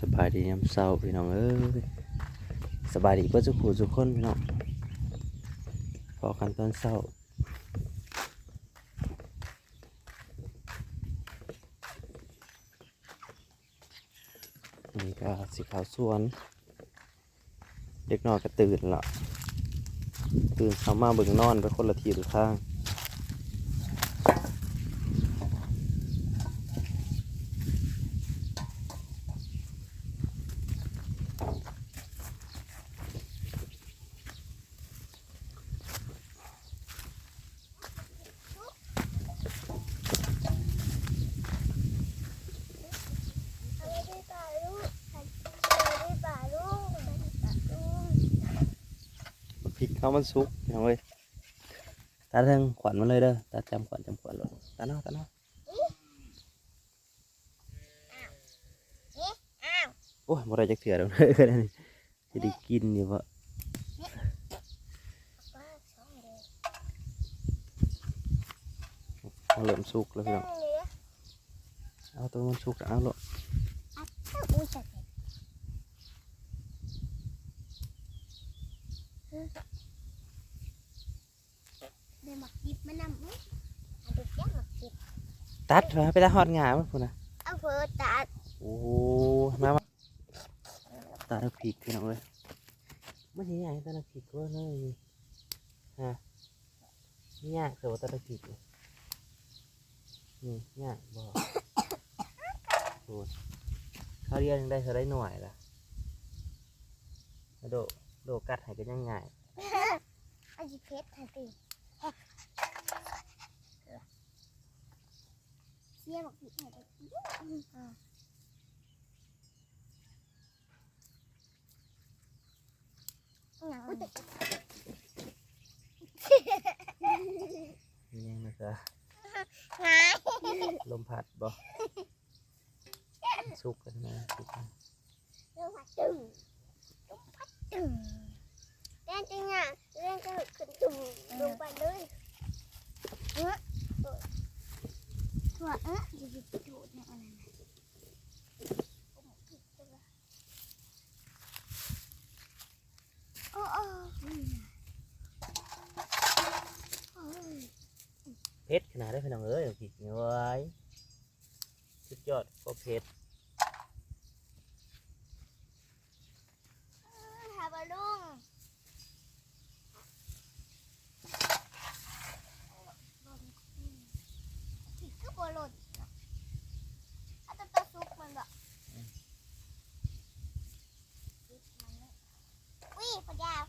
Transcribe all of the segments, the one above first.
สบายดียามเช้าพี่น้องเอ้ยสบายดีเพื่อสุขุทุกคนพี่น้องพอกันตอนเช้านี่ก็สีขาวสวน เด็กน้อยก็ตื่นละตื่นเช้ามาเบิ่งนอนไปคนละทีละทาง ไม่ได้ป่าลูกไม่ได้ป่าลูกไม่ได้ป่า ลูกพริกข้ามันสุกพี่น้องเอ้ยตาเทิงขวัญมันเลยเด้อตาจำขวัญจำขวัญเลยตาเนาะตาเนาะโอ้ยบ่ได้จักเถื่อแล้วเด้อคือนั่นนี่จะได้กินอยู่บ่เอนมันเริ่มสุกแล้วพี่น้องเอาตัวมันสุกแล้วเอาลูกอัดเข้าอุ้ยสัตว์เดี๋ยว หมักจิบมานำอุ้ยอันเด็กแก่หมักจิบตัดมาไปตาฮอดงามันพุ่นน่ะเอาเพื่อตัดโอ้โหมามาตาพริกพี่น้องเอ้ยมันสิใหญ่ตาพริกก็เลยฮะนี่ยากเสือว่าตาพริกนี่นี่ยากบ่โอ้ยข้าวเรียนยังได้เท่าได้หน่วยล่ะโดโดกัดให้กันยังไงเอาจิเพชรทันที เชี่ยหมักจิบให้ได้อ่าหนังมันจะนี่ยังนะจ๊ะหายลมพัดบ่สุกกันนะสุกนะลงพั เล่นจริงอะเล่นก็ขึ้นตึงลงไปเลยเออตัวเออจะจะโดดเนี่ยอะไรนะโอ้โอ้เพชรขนาดได้พี่น้องเอ้ยเอาพริกนี่ไว้สุดยอดก็เพชร หาบอลลุงผิดก็บอลลนเอาแตัวตัวซุปมันแบบวิ่งพยาว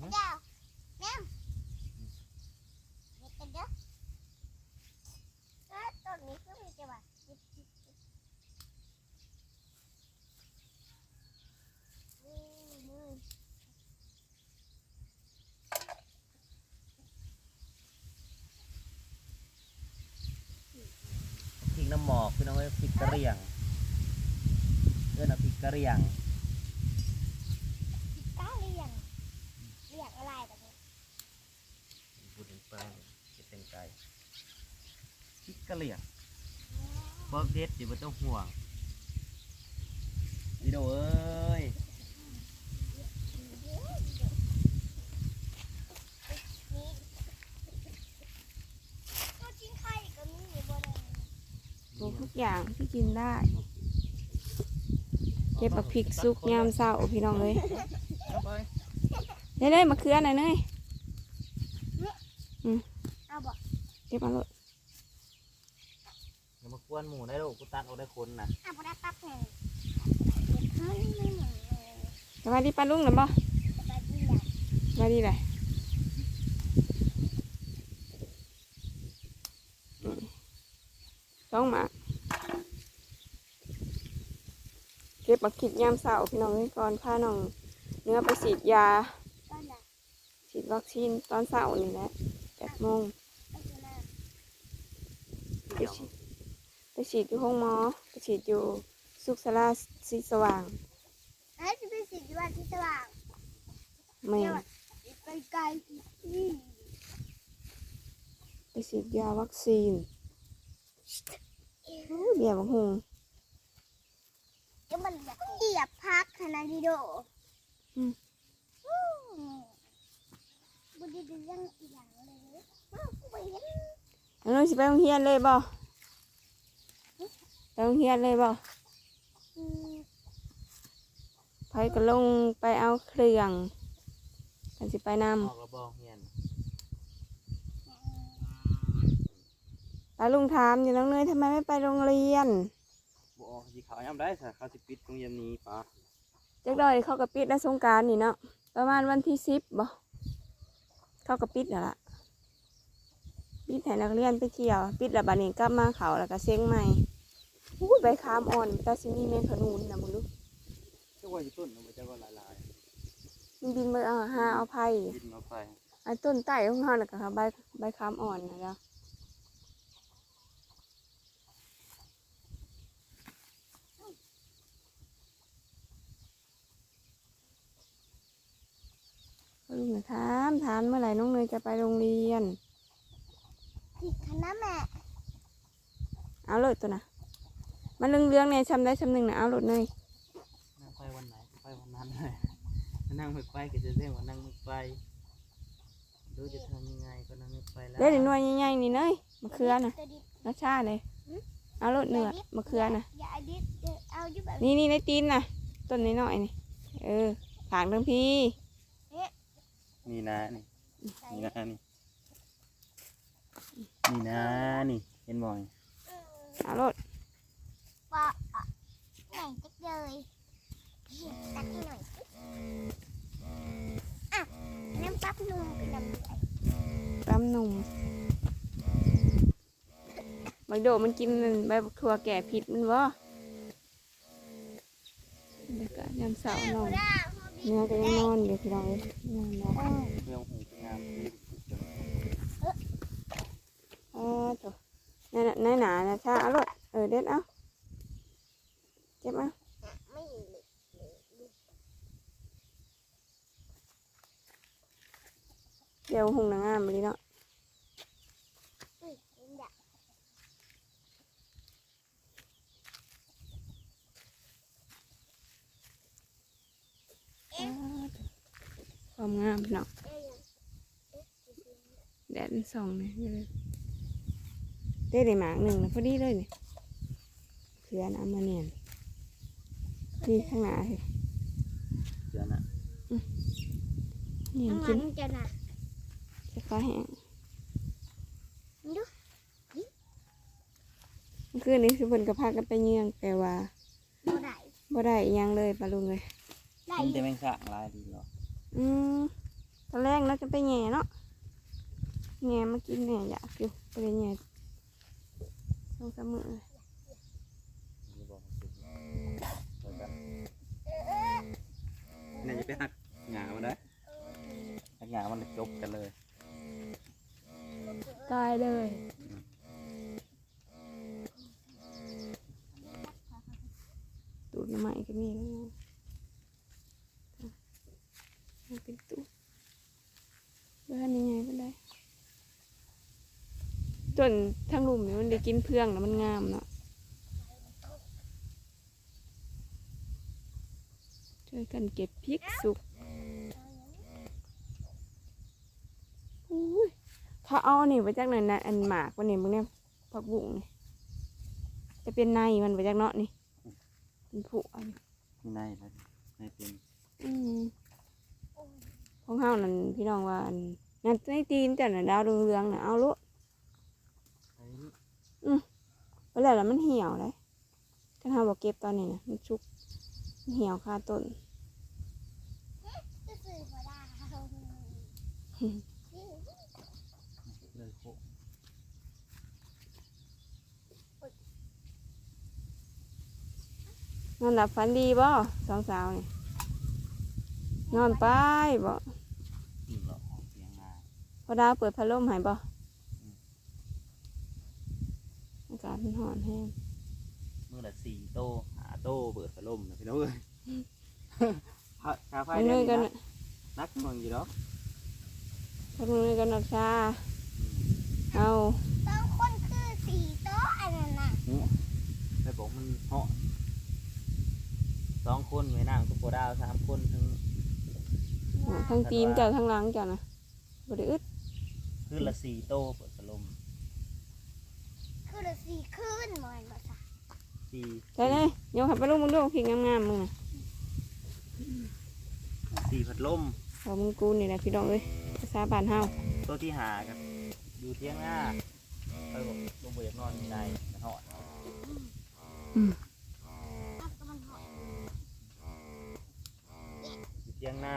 พยาวแม่เด็กกันเด้อเออต้นนี้คือมีจังหวะจิ๊บจิ๊บจิ๊บวิ่งวิ่ง พริกน้ำหมอก พี่น้องเอ้ยพริกกะเหรี่ยงเอิ้นเอาพริกกะเหรี่ยงก้าเรียงเรียงอะไรแบบนี้พูดถึงปลาเก็บเป็นไก่พริกกะเหรี่ยงบ่เด็ดอยู่บ่ต้องห่วงดีโดเอ้ย ก็กินไข่ก็มีอยู่บนนั้น ป ลูกทุกอย่างที่กินได้ เก็บบักพริกซุกยามเศร้าพี่น้องเลยเอาไปเด้ยๆมาเคือหน่อยเนยเอาบอกเก็บมาเลยอย่ามากวนหมูได้ลูกกูตัดเอาได้คนนะเอาไปได้ปั๊บไงเฮ้ยสบายดีปลาลุงหรือบ่สบายดีแหละสบายดีเลยอืม ต้องมาเก็บบักขิดยามเศร้าพี่น้องเลยก่อนพาน้องเนื้อไปฉีดยาก็น่ะฉีดวัคซีนตอนเช้านี่แหละแปดโมงก็คือน่ะไปฉีดไปฉีดอยู่ห้องหมอไปฉีดอยู่สุขสลาสีสว่างเฮ้ยจะเป็นสีที่ว่าที่สว่างแม่ไปไกลที่ไปฉีดยาวัคซีนอู้ เบียร์บักฮงเดี๋ยวมันแบบเหยียบพักขนาดดีโดอืมอืมบุดีดียังอีหยังเลยอ้าวกูไปเห็นน้องสิไปโรงเรียนเลยบ่ไปโรงเรียนเลยบ่อืมไผก็ลงไปเอาเครื่องกันสิไปนำออกระบอกเฮียน ป้าลุงถามอยู่น้องเนยทำไมไม่ไปโรงเรียนบ่ออกสิเขายามได้ซะเขาสิปิดโรงเรียนนี้ปะจักดอยเขาก็ปิดแล้วสงกรารนี่เนาะประมาณวันที่สิบบ่เขาก็ปิดแล้วล่ะปิดให้นักเรียนไปเที่ยว ปิดแล้วบัดนี้กลับมาเขาแล้วก็เซ็งใหม่อู้ยใบขามอ่อนตาซิมีเมนขนุนนะมึงดูเจ้าว่าอยู่ต้นเอาไว้เจ้าก็หลายมันบินมาเอาหาเอาไผ่ๆบินมาไป ไอ้ต้นไต่ของเขาน่ะก็ค่ะใบใบขามอ่อนนะจ๊ะก็ลุงน่ะ ถามถามเมื่อไหร่น้องเนยจะไปโรงเรียนผิดคณะแม่ เอาเลยตัวนะมันเรื่องเรื่องๆเนี่ยชำได้ชำหนึ่งนะเอาโหลดเนยนั่งไปวันไหนก็ไปวันนั้นเลยนั่งไม่ไปก็จะเรียกว่านั่งไม่ไปดูจะทำยังไงก็นั่งไม่ไปแล้วเดี๋ยวเดี๋ยวหน่วยใหญ่ๆนี่เนยมะเขือนะตัวดิบรสชาติเลยเอาโหลดเนื้อมะเขือนะอย่าดิบเดี๋ยวเอาอยู่แบบนี่นี่ในตีนนะต้นนี้หน่อยๆนี่เออผางทั้งพี่ นี่นะนี่นี่นะนี่นี่นะนี่ เห็นบ่อยเอาโหลดปะอะไหนจักเลยตักให้หน่อยสิอะน้ำปั๊บนุ่มเป็นน้ำใสรำหนุ่มบักโดมันกินใบบักถั่วแก่ผิดมันวะเดี๋ยวก็ยามเสาร์นอน เนื้อก็ยังนอนอยู่พี่น้องเลยนอนแล้วเรื่องหูงามนี่อ๋อตัวนั่นน่ะในหนานะชาอร่อยเออเด็ดเอาเจ็บเอาเห็นเลยเดี๋ยวหุงนางงามไปเลยเนาะ อุ้ยเห็นอยาก ความงามพี่น้องได้ยังแดดมันส่องเลยเลยได้ได้หมากหนึ่งนะพอดีเลยเนี่ยเขือน้ำมาเนียนนี่ข้างหน้าสิเดี๋ยวนะเนียนน้ำกิมันนจะหนักจะฟ้าแห้งดูเมื่อคืนนี้สุพรรณกับพากันไปเยืองแต่ว่าบ่ได้บ่ได้อิหยังเลยปลาลุงเลยได้กินแต่แมงสะลายดีหรอ อืมตอนแรกเราจะไปแง่เนาะแง่มากินแหน่อยากอยู่ไปเลยแง่สองสามมือเลยนี่บอกเนี่ยจะไปหักหงามันได้หักหงามันจบกันเลย ตายเลยตูดน้ำใหม่ก็มีแล้ว เนาะเอาเป็นตูดเบ้านยังไงก็ได้จนทั้งลุมนี่มันได้กินเพื่องแล้วมันงามเนาะช่วยกันเก็บพริกสุกอุ้ยเขาเอาอันนี่ไปจากไหนนะอันหมากวันนี้มึงเนี่ยผักบุ้งนี่จะเป็นในมันไปจากเนาะนี่เป็นผุอันนี่นายเลยนายเป็นอืม ของเฮานั่นพี่น้องว่าอันนั่นในตีนแต่น่ะดาวเรืองๆน่ะเอาโลุไอ้ไปแล้วแล้วมันเหี่ยวเลยถ้าเฮาบ่เก็บตอนนี้นะมันชุกมันเหี่ยวคาต้นก็คือบ่ได้เลยโคนอนหลับฝันดีบ่สองสาวนี่นอนไปบ่ นี่หรอเสียงงา พ อดาวเปิดพัดลมให้บ่อากาศมันร้อนแห้งเมื่อละสี่โตหาโตเบิดพัดลมนะพี่น้องเอ้ยคาไฟพักเดืนึอนงกันนี้นักมันอยู่ดอกพักนึงกันนักชาเอาต้องคนคือสีโต๊ะอันนั้นน่ะไปบอกมันเหาะสองคนไม่นั่งตุกโกดาวสามคนทั้งอ่าทั้งตีนเจ้าทั้งหลังเจ้านะบ่ได้อึด คืนละสี่โตเปิดพัดลมคือละสี่คืนหมอนบ่ซะสี่ใช่เลยโยกขับไปลูกมึงดูพริกงามๆมึงน่ะสี่พัดลม เอามึงกูนี่แหละพี่น้องเอ้ยภาษาบ้านเฮาตัวที่หากันอยู่เที่ยงหน้าไปบอกลงไปอยากนอนในมันหอด อักก็มันหอม อยู่เที่ยงหน้า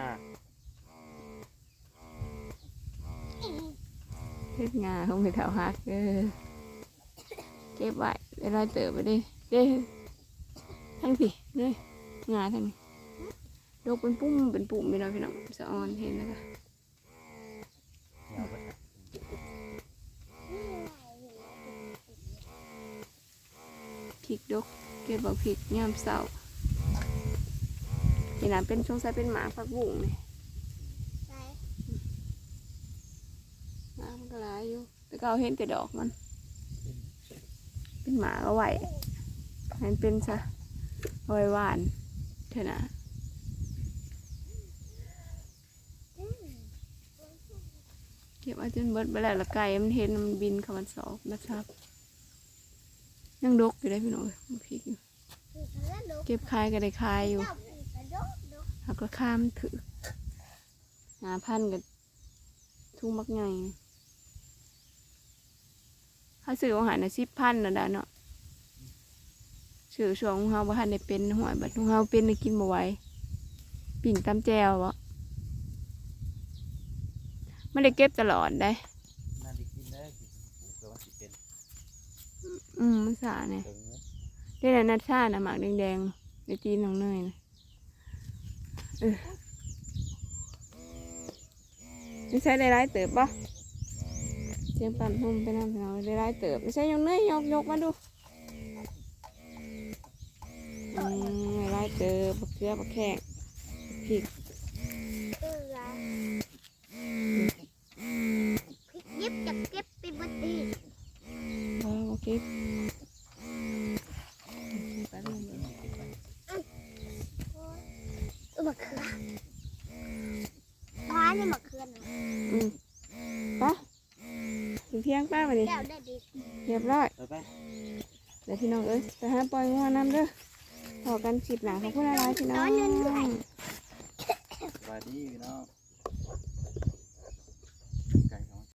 เฮ็ด งาเขาไปแถวฮักเด้อเก็บไว้เวลาเติบไปดิเด้ทั้งพี่เด้งาทั้งนี้ดกเป็นปุ้มเป็นปุ่มพี่น้องพี่น้องสะออนเห็นแล้วก็พริกดกเก็บเอาพริกย่ามเสานี่นะเป็นสงใสัยเป็นหมาผักบุ้งนี่ใส่ หมามันก็หลาย ก็เอาเห็นแต่ดอกมัน เป็นหมาก็ไหวให้มันเป็นซะเอาไว้หวานเถอะนะเก็บเอาจนเบิดไปแล้วละไก่มันเห็นมันบินเข้ามันสอบมาชับยังดกอยู่ได้พี่น้องเอ้ยมันพริกอยู่เก็บคายก็ได้คายอยู่เจ้าเป็นกกหักราคามันถือหาพันกับทุ่งมักให ญ่ถ้าซื้ออาหารนะสิบพันนะดาเนาะซื้อช่วงของเฮาบ่ทันได้เป็นหวยบัดของเฮาเป็นได้กินบ่ไหวปิ่งตำแจวบ่ไม่ได้เก็บตลอดได้น่าจะกินได้สิปลูกแต่ว่าสิเป็นอืมมันสาเนี่ยเติงเนื้อเด้แล้วนัดชาน่ะหมากแดงๆในตีนของเนยนะเออไม่ใช่ได้ร้ายเติบปะเสียงปั่นหุ่มไปน้ำเราได้ร้ายเติบไม่ใช่ยกเนยยกยกมาดูอืมได้ร้ายเติบบักเกลือบักแขกพริก เกลือพริกยิบจะเก็บไปบดดี เออบักพริกไปลงเลย เออมะเขือพานี่มะเขือหน่อย อืมไปถึง เที่ยงป้ามาดิแล้วได้ดีเรียบร้อยไปไปเดี๋ยวพี่น้องเอ้ยไปหาปล่อยงัวน้ำเด้อพอกันคลิปหนาขอบคุณอะไรพี่น้องสวัสดีพี่น้อง